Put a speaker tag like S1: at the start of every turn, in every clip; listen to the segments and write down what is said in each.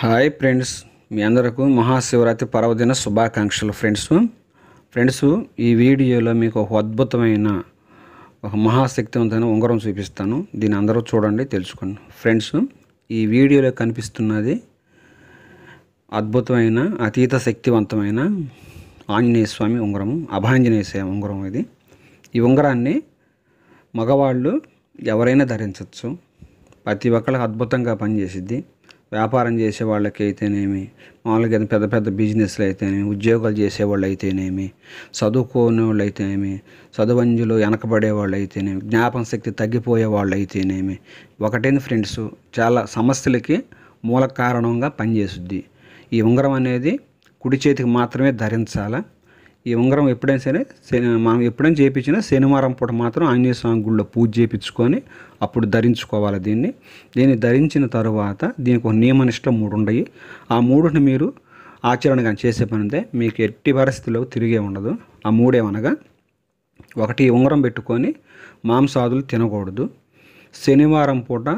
S1: Hi friends మీ అందరకు మహాశివరాత్రి పర్వదిన శుభాకాంక్షలు ఫ్రెండ్స్. ఫ్రెండ్స్ ఈ వీడియోలో మీకు ఒక అద్భుతమైన ఒక మహాశక్తివంతమైన ఉంగరం చూపిస్తాను. దీన్ని అందరూ చూడండి తెలుసుకోండి ఫ్రెండ్స్ ఈ వీడియోలో కనిపిస్తున్నది అద్భుతమైన అతీత శక్తివంతమైన ఆంజనేయ స్వామి ఉంగరం అభాంజనేయ స్వామి ఉంగరం ఇది. ఈ ఉంగరాన్ని మగవాళ్ళు ఎవరైనా ధరించవచ్చు ప్రతి ఒక్కళ్ళకి అద్భుతంగా పనిచేసిద్ది. వ్యాపారం చేసే వాళ్ళకి అయితేనేమి మామూలుగా పెద్ద పెద్ద బిజినెస్లు అయితేనేమి ఉద్యోగాలు చేసేవాళ్ళు అయితేనేమి చదువుకోని వాళ్ళు అయితేనేమి చదువంజులు వెనకబడే వాళ్ళు అయితేనేమి జ్ఞాపన శక్తి తగ్గిపోయే వాళ్ళు అయితేనేమి ఒకటేంది ఫ్రెండ్స్ చాలా సమస్యలకి మూల కారణంగా పనిచేస్తుంది ఈ ఉంగరం అనేది కుడి చేతికి మాత్రమే ధరించాలా? ఈ ఉంగరం ఎప్పుడైనా సరే శని మనం ఎప్పుడైనా చేయించినా శనివారం పూట మాత్రం ఆంజనేయ స్వామి గుళ్ళో పూజ చేయించుకొని అప్పుడు ధరించుకోవాలి దీన్ని. దీన్ని ధరించిన తరువాత దీనికి ఒక నియమనిష్టం మూడు ఉండయి ఆ మూడుని మీరు ఆచరణ కానీ చేసే పని ఉంటే మీకు ఎట్టి పరిస్థితుల్లో తిరిగే ఉండదు. ఆ మూడేమనగా ఒకటి ఉంగరం పెట్టుకొని మాంసాదులు తినకూడదు. శనివారం పూట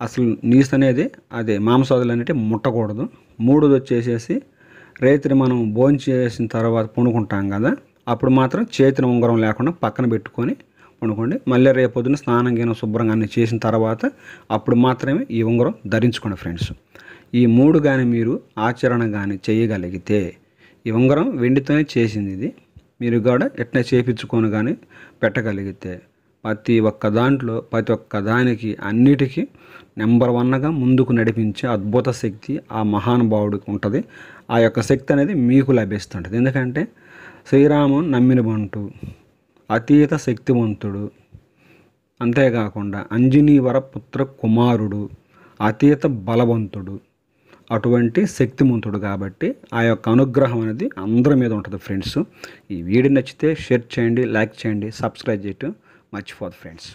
S1: అసలు నీసు అనేది అదే మాంసాదులు అనేవి ముట్టకూడదు. మూడోది వచ్చేసేసి రైతుని మనం భోజనం చేసిన తర్వాత పండుకుంటాం కదా అప్పుడు మాత్రం చేతిని ఉంగరం లేకుండా పక్కన పెట్టుకొని పండుకోండి. మళ్ళీ రేపొద్దున స్నానం గిన శుభ్రంగా అన్ని చేసిన తర్వాత అప్పుడు మాత్రమే ఈ ఉంగరం ధరించుకోండి ఫ్రెండ్స్. ఈ మూడు కానీ మీరు ఆచరణ కానీ చేయగలిగితే ఈ ఉంగరం వెండితోనే చేసింది ఇది. మీరు కూడా ఎట్లా చేపించుకొని కానీ పెట్టగలిగితే ప్రతి ఒక్క దాంట్లో ప్రతి ఒక్క దానికి అన్నిటికీ నెంబర్ వన్గా ముందుకు నడిపించే అద్భుత శక్తి ఆ మహానుభావుడికి ఉంటుంది. ఆ యొక్క శక్తి అనేది మీకు లభిస్తుంటుంది. ఎందుకంటే శ్రీరాము నమ్మిన బంటు అతీత శక్తివంతుడు అంతేకాకుండా అంజనీవర పుత్ర కుమారుడు అతీత బలవంతుడు అటువంటి శక్తిమంతుడు కాబట్టి ఆ యొక్క అనుగ్రహం అనేది అందరి మీద ఉంటుంది ఫ్రెండ్స్. ఈ వీడియో నచ్చితే షేర్ చేయండి లైక్ చేయండి సబ్స్క్రైబ్ చేయటం మర్చిపోదు ఫ్రెండ్స్